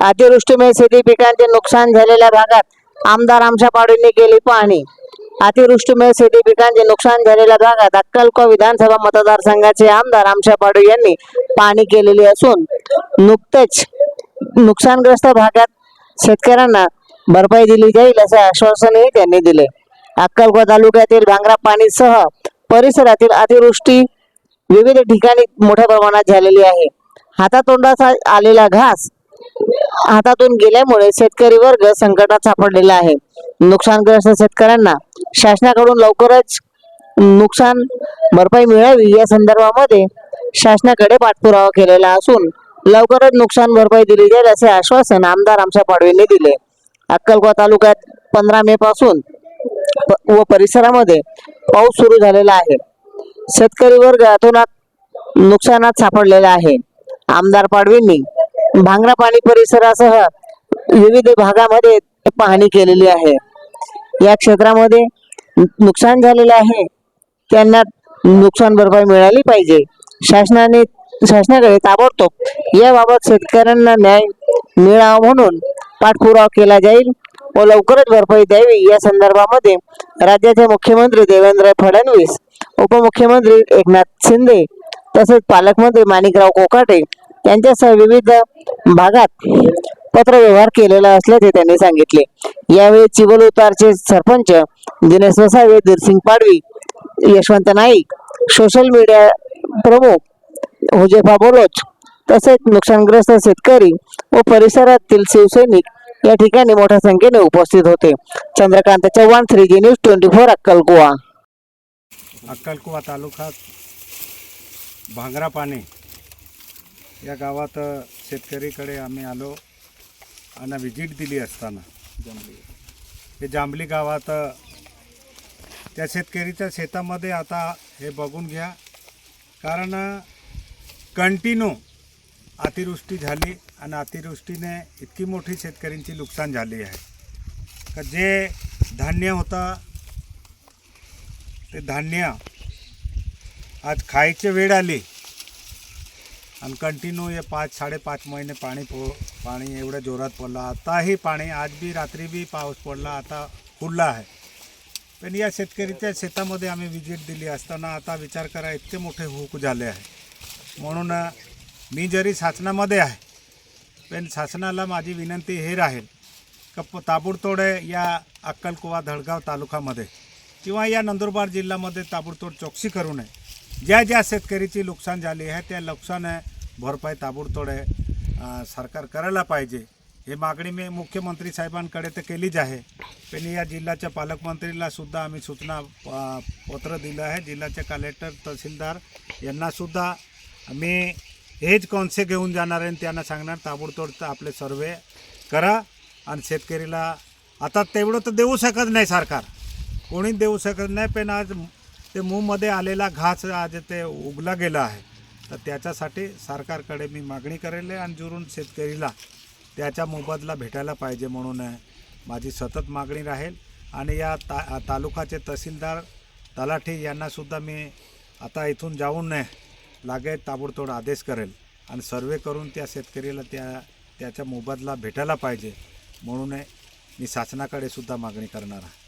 अतिवृष्टीमुळे शेती पिकांचे नुकसान झालेल्या भागात आमदार आमच्या पाडूंनी केली पाहणी. अतिवृष्टीमुळे शेती पिकांचे नुकसान झालेल्या भागात अक्कलकोट विधानसभा मतदारसंघाचे आमदार आमच्या पाडू यांनी पाहणी केलेली असून नुकतेच नुकसानग्रस्त भागात शेतकऱ्यांना भरपाई दिली जाईल असे आश्वासनही त्यांनी दिले. अक्कलकोट तालुक्यातील भांगरा पाणीसह परिसरातील अतिवृष्टी विविध ठिकाणी मोठ्या प्रमाणात झालेली आहे. हातातोंडाचा आलेला घास हातातून गेल्यामुळे शेतकरी वर्ग संकटात सापडलेला आहे. नुकसानग्रस्त शेतकऱ्यांना शासनाकडून लवकरच नुकसान भरपाई मिळावी या संदर्भामध्ये शासनाकडे पाठपुरावा केलेला असून लवकरच नुकसान भरपाई दिली जाईल असे आश्वासन आमदार आमच्या पाडवीने दिले. अक्कलकोवा तालुक्यात पंधरा मे पासून प- व परिसरामध्ये पाऊस सुरू झालेला आहे. शेतकरी वर्ग अतोनात नुकसानात सापडलेला आहे. आमदार पाडवींनी भांगरा पाणी परिसरासह विविध भागामध्ये पाहणी केलेली आहे. या क्षेत्रामध्ये नुकसान झालेले आहे. त्यांना नुकसान भरपाई मिळाली पाहिजे. शासनाने शासनाकडे ताबडतोब याबाबत शेतकऱ्यांना न्याय मिळावा म्हणून पाठपुरावा केला जाईल व लवकरच भरपाई द्यावी या संदर्भामध्ये राज्याचे मुख्यमंत्री देवेंद्र फडणवीस उपमुख्यमंत्री एकनाथ शिंदे तसेच पालकमंत्री माणिकराव कोकाटे यांच्यासह विविध भागात पत्रव्यवहार केलेला असल्याचे त्यांनी सांगितले. यावेळी चिबल उतारचे सरपंच दिनेश वसावे दिरसिंग पाडवी यशवंत नाईक सोशल मीडिया प्रमुख हुजेफा बोलोच तसेच नुकसानग्रस्त शेतकरी व परिसरातील शिवसैनिक या ठिकाणी मोठ्या संख्येने उपस्थित होते. Chandrakant Chavan three G news twenty four अक्कलकुवा. अक्कलकुवा तालुक्यात भांगरा पाणी या गावात शेतकरीकडे आम्ही आलो आणि व्हिजिट दिली असताना. हे जांभली गावात त्या शेतकरीच्या शेतामध्ये आता हे बघून घ्या. कारण कंटिन्यू अतिवृष्टी झाली आणि अतिवृष्टीने इतकी मोठी शेतकऱ्यांची नुकसान झाली आहे. का जे धान्य होतं ते धान्य आज खायची वेळ आली. आणि कंटिन्यू हे पाच साडेपाच महिने पाणी पो पाणी एवढं जोरात पडलं. आताही पाणी आज बी रात्री बी पाऊस पडला आता खुडला आहे. पण या शेतकरीच्या शेतामध्ये आम्ही विजिट दिली असताना आता विचार करा इतके मोठे हुक झाले आहे. म्हणून मी जरी शासनामध्ये आहे पण शासनाला माझी विनंती हे राहील का प- ताबडतोड या अक्कलकुवा धडगाव तालुक्यामध्ये किंवा या नंदुरबार जिल्ह्यामध्ये ताबडतोड चौकशी करू नये. ज्या ज्या शेतकरीची नुकसान झाली आहे त्या नुकसान भरपाई ताबडतोड आहे सरकार करायला पाहिजे. हे मागणी मी मुख्यमंत्री साहेबांकडे तर केलीच आहे. पण या जिल्ह्याच्या पालकमंत्रीला सुद्धा आम्ही सूचना पत्र दिलं आहे. जिल्ह्याचे कलेक्टर तहसीलदार यांनासुद्धा मी हेच कॉन्से घेऊन जाणार आहे आणि त्यांना सांगणार ताबडतोड तर आपले सर्वे करा आणि शेतकरीला आता तेवढं तर देऊ शकत नाही सरकार. कोणीच देऊ शकत नाही पण आज ते मूमध्ये आलेला घास आज ते उगला गेला आहे. तर त्याच्यासाठी सरकारकडे मी मागणी करेल आहे आणि जुरून शेतकरीला त्याचा मोबदला भेटायला पाहिजे म्हणून माझी सतत मागणी राहील. आणि या ता तालुकाचे तहसीलदार तलाठी यांनासुद्धा मी आता इथून जाऊन लागे ताबडतोड आदेश करेल आणि सर्वे करून त्या शेतकरीला त्या त्याचा मोबदला भेटायला पाहिजे म्हणून मी शासनाकडे सुद्धा मागणी करणार आहे.